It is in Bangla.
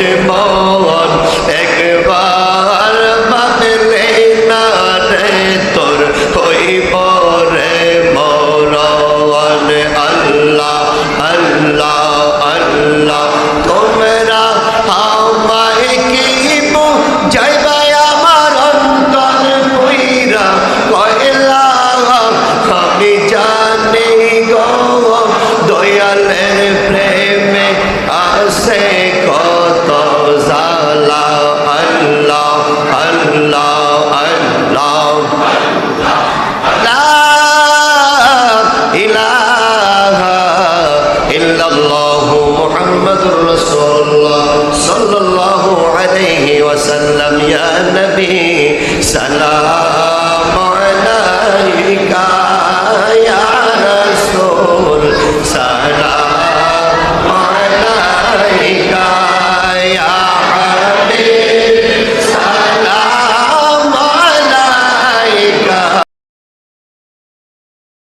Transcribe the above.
বোঝে মন একবার পাবেলে না রে তোর হইব রে মরণ। আল্লাহ আল্লাহ আল্লাহ, তোমরা আমায় কি যাইবা আমার অন্তর কইরা কয়লা। আমি জানি গো, দয়ালের প্রেমে আসে وسلم يا نبي سلام